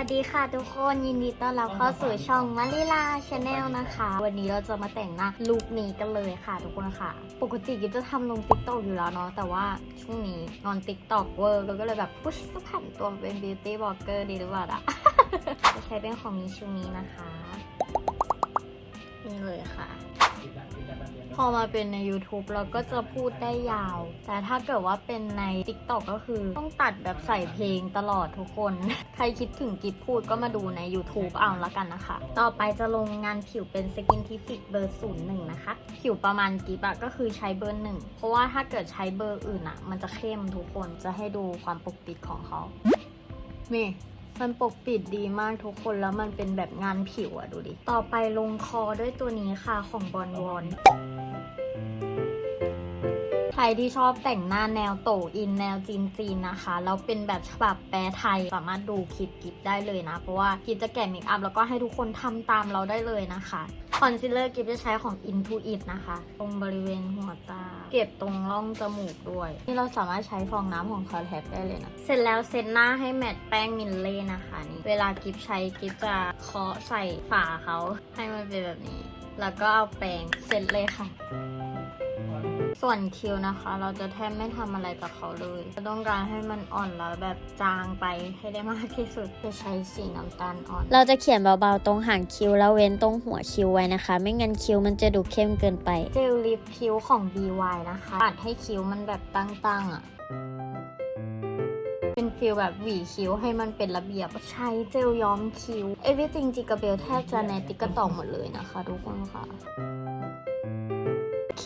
วัสดีค่ะทุกคนยินดีต้อนรับเข้าสู่ช่องมาริลาชาแนลนะคะ วันนี้เราจะมาแต่งหน้าลุคนี้กันเลยค่ะทุกคนค่ะ ปกติกิ๊บจะทำลงติ๊กต็อกอยู่แล้วเนาะแต่ว่าช่วงนี้นอนติ๊กต็อกเวอร์ก็เลยแบบพุชจะผันตัวเป็นบิวตี้บล็อกเกอร์ดีหรือเปล่าอะจะใช้เป็นของมิชูมินะคะนี่เลยค่ะ พอมาเป็นใน YouTube เราก็จะพูดได้ยาว แต่ถ้าเกิดว่าเป็นใน TikTok ก็คือต้องตัดแบบใส่เพลงตลอดทุกคน ใครคิดถึงกิฟพูดก็มาดูใน YouTube เอาละกันนะคะ ต่อไปจะลงงานผิวเป็น Skin t i f i c เบอร์ศูนย์หนึ่งนะคะ ผิวประมาณกิฟอะก็คือใช้เบอร์หนึ่งเพราะว่าถ้าเกิดใช้เบอร์อื่นอะมันจะเข้มทุกคนจะให้ดูความปกปิดของเขานี่ มันปกปิดดีมากทุกคนแล้วมันเป็นแบบงานผิวอะดูดิ ต่อไปลงคอด้วยตัวนี้ค่ะของบอลวอนใครที่ชอบแต่งหน้าแนวโตอินแนวจีนจีนนะคะแล้วเป็นแบบฉบับแปลไทยสามารถดูคลิปกิฟได้เลยนะ เพราะว่ากิฟจะแกะเมคอัพแล้วก็ให้ทุกคนทำตามเราได้เลยนะคะ คอนซีลเลอร์กิฟจะใช้ของ Intuit นะคะ ตรงบริเวณหัวตา เก็บตรงร่องจมูกด้วย นี่เราสามารถใช้ฟองน้ำของคาแทบได้เลยนะ เสร็จแล้วเซตหน้าให้แมตต์แป้งมิลเล่นะคะนี่ เวลากิฟใช้กิฟจะเคาะใส่ฝาเขาให้มันเป็นแบบนี้ แล้วก็เอาแปรงเสร็จเลยค่ะ ส่วนคิ้วนะคะ เราจะแทบไม่ทำอะไรกับเขาเลยเราต้องการให้มันอ่อนแล้วแบบจางไปให้ได้มากที่สุดจะใช้สีน้ำตาลอ่อน เราจะเขียนเบาๆตรงหางคิ้วแล้วเว้นตรงหัวคิ้วไว้นะคะ ไม่งั้นคิ้วมันจะดูเข้มเกินไป เจลลิปคิ้วของ BY นะคะปัดให้คิ้วมันแบบตั้งๆอะเป็นฟิลแบบหวีคิ้วให้มันเป็นระเบียบใช้เจลย้อมคิ้ว Everything จิกาเบลแทบจะในติ๊กตอกหมดเลยนะคะทุกคนค่ะ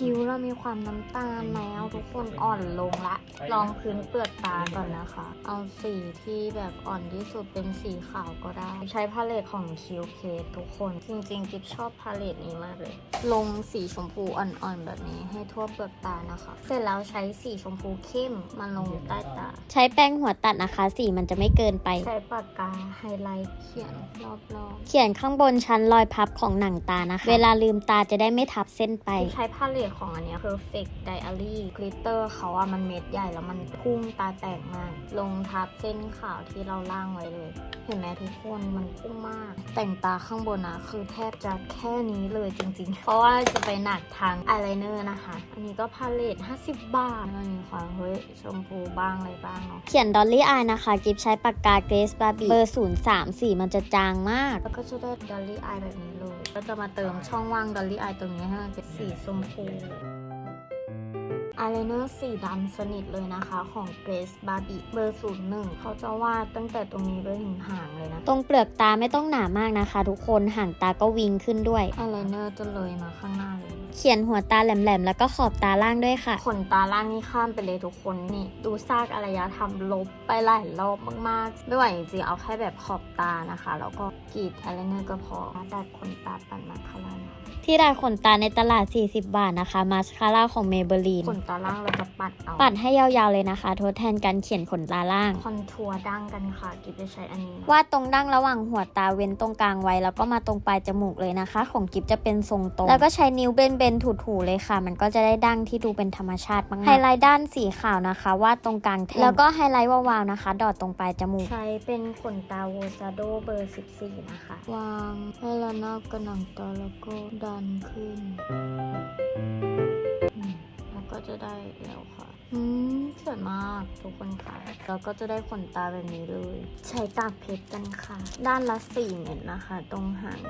คิ้วเรามีความน้ำตาลแล้วทุกคนอ่อนลงละ ลองพื้นเปลือกตาก่อนนะคะ เอาสีที่แบบอ่อนที่สุดเป็นสีขาวก็ได้ ใช้พาเลตของคิวเคทุกคน จริงๆ กิฟชอบพาเลตนี้มากเลย ลงสีชมพูอ่อนๆ แบบนี้ให้ทั่วเปลือกตานะคะ เสร็จแล้วใช้สีชมพูเข้มมาลงใต้ตา ใช้แป้งหัวตัดนะคะ สีมันจะไม่เกินไป ใช้ปากกาไฮไลท์เขียนรอบๆ เขียนข้างบนชั้นรอยพับของหนังตานะคะ เวลาลืมตาจะได้ไม่ทับเส้นไป ใช้พาเลตของอันเนี้ย perfect diary glitter เขาอะมันเม็ดใหญ่แล้วมันพุ่งตาแตกมาก ลงทับเส้นขาวที่เราล่างไว้เลย เห็นไหมทุกคนมันพุ่งมาก แต่งตาข้างบนนะคือแทบจะแค่นี้เลยจริงๆ เพราะว่าจะไปหนักทางอายไลเนอร์นะคะ อันนี้ก็พาเลต50 บาทมันมีความเฮ้ยชมพูบ้างอะไรบ้างเนาะเขียนดอลลี่อายนะคะ กิฟใช้ปากกาเกรสบาร์บีเบอร์ 03สีมันจะจางมาก แล้วก็จะได้ดอลลี่อายแบบนี้เลยก็จะมาเติมช่องว่างดอลลี่อายตรงนี้ให้มันเป็นสีชมพู อายไลเนอร์สีดำสนิทเลยนะคะของ Grace Barbie เบอร์01เขาจะวาดตั้งแต่ตรงนี้ไปถึงหางเลยนะ ตรงเปลือกตาไม่ต้องหนามากนะคะ ทุกคนห่างตาก็วิงขึ้นด้วยอายไลเนอร์จะเลยมาข้างหน้าเลย เขียนหัวตาแหลมๆ แล้วก็ขอบตาล่างด้วยค่ะ ขนตาล่างนี่ข้ามไปเลยทุกคนนี่ ดูซากอารยธรรมลบไปหลายรอบมากๆ ไม่ไหวจริงๆเอาแค่แบบขอบตานะคะ แล้วก็กรีดอายไลเนอร์ก็พอแต่ขนตาปันมาคาร่านะคะที่ดาขนตาในตลาด 40 บาทนะคะมาสคาร่าของเมเบลีนขนตาล่างเราจะปัดเอาปัดให้ยาวๆเลยนะคะ ทดแทนการเขียนขนตาล่าง คอนทัวร์ดั้งกันค่ะกิฟจะใช้อันนี้วาดตรงดั้งระหว่างหัวตาเว้นตรงกลางไว้ แล้วก็มาตรงปลายจมูกเลยนะคะ ของกิฟจะเป็นทรงตรง แล้วก็ใช้นิ้วเบนๆถูๆเลยค่ะ มันก็จะได้ดั้งที่ดูเป็นธรรมชาติมากๆไฮไลท์ด้านสีขาวนะคะวาดตรงกลางแท่งแล้วก็ไฮไลท์วาวๆนะคะ ดอดตรงปลายจมูก ใช้เป็นขนตาโวซาโดเบอร์ 14 นะคะ วางให้ระนาบกระหนังตาแล้วก็ดันขึ้นอืมแล้ว ก็จะได้แล้วค่ะ อืมสวยมากทุกคนค่ะ แล้วก็จะได้ขนตาแบบนี้เลย ใช้กากเพชรกันค่ะ ด้านละ4เม็ดนะคะ ตรงหาง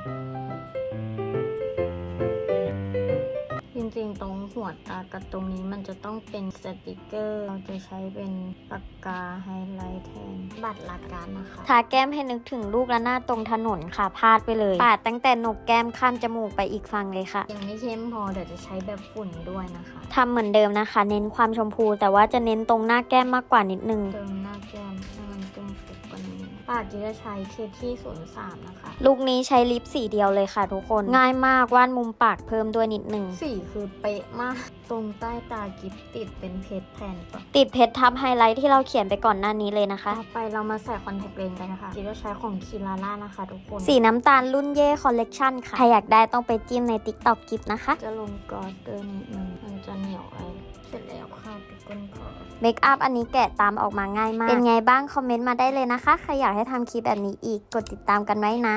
ตรงหัวตากับตรงนี้มันจะต้องเป็นสติกเกอร์ เราจะใช้เป็นปากกาไฮไลท์แทน บัตรละกันนะคะ ทาแก้มให้นึกถึงลูกระหน้าตรงถนนค่ะ พาดไปเลย ปาดตั้งแต่หนกแก้มข้ามจมูกไปอีกฝั่งเลยค่ะ ยังไม่เข้มพอเดี๋ยวจะใช้แบบฝุ่นด้วยนะคะทำเหมือนเดิมนะคะ เน้นความชมพู แต่ว่าจะเน้นตรงหน้าแก้มมากกว่านิดนึงเติมากจะใช้เคที่ศูนย์สามนะคะ ลุคนี้ใช้ลิปสีเดียวเลยค่ะทุกคน ง่ายมากวาดมุมปากเพิ่มด้วยนิดนึง สีคือเป๊ะมาก ตรงใต้ตากิฟติดเป็นเพชรแทนก่อนติดเพชรทับไฮไลท์ที่เราเขียนไปก่อนหน้านี้เลยนะคะ ต่อไปเรามาใส่คอนแทคเลนส์กันนะคะกิฟจะใช้ของคีลาล่านะคะทุกคน สีน้ำตาลรุ่นเย่คอลเลกชันค่ะ ใครอยากได้ต้องไปจิ้มใน TikTok กิฟนะคะ จะลงกอดเตอร์นิดนึงมัน จะเหนียวไอ้เสร็จแล้วค่ะทุกคนค่ะเมคอัพอันนี้แกะตามออกมาง่ายมาก เป็นไงบ้างคอมเมนต์มาได้เลยนะคะ ใครอยากให้ทำคลิปแบบนี้อีกกดติดตามกันไว้นะ